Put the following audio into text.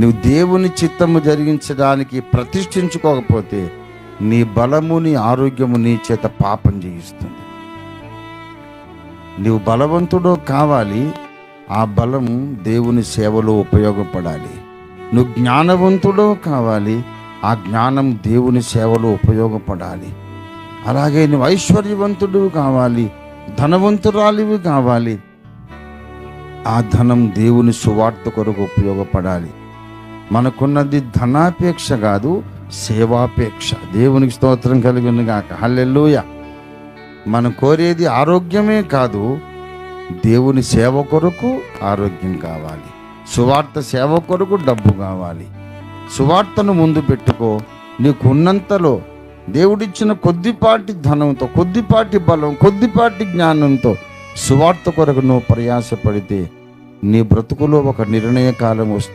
నువ్వు దేవుని చిత్తము జరిగించడానికి ప్రతిష్ఠించుకోకపోతే నీ బలము నీ ఆరోగ్యము నీ చేత పాపం చేయిస్తుంది. నీవు బలవంతుడో కావాలి ఆ బలం దేవుని సేవలో ఉపయోగపడాలి. నువ్వు జ్ఞానవంతుడో కావాలి ఆ జ్ఞానం దేవుని సేవలో ఉపయోగపడాలి. అలాగే నువ్వు ఐశ్వర్యవంతుడు కావాలి ధనవంతురాలివి కావాలి. ఆ ధనం దేవుని సువార్త కొరకు ఉపయోగపడాలి. మనకున్నది ధనాపేక్ష కాదు సేవాపేక్ష. దేవునికి స్తోత్రం కలిగిన గాక హల్లెల్లుయ మనం కోరేది ఆరోగ్యమే కాదు దేవుని సేవ కొరకు ఆరోగ్యం కావాలి. సువార్త సేవ కొరకు డబ్బు కావాలి. సువార్తను ముందు పెట్టుకో. నీకున్నంతలో దేవుడిచ్చిన కొద్దిపాటి ధనంతో కొద్దిపాటి బలం కొద్దిపాటి జ్ఞానంతో సువార్త కొరకు నువ్వు ప్రయాసపడితే నీ బ్రతుకులో ఒక నిర్ణయ కాలం వస్తుంది.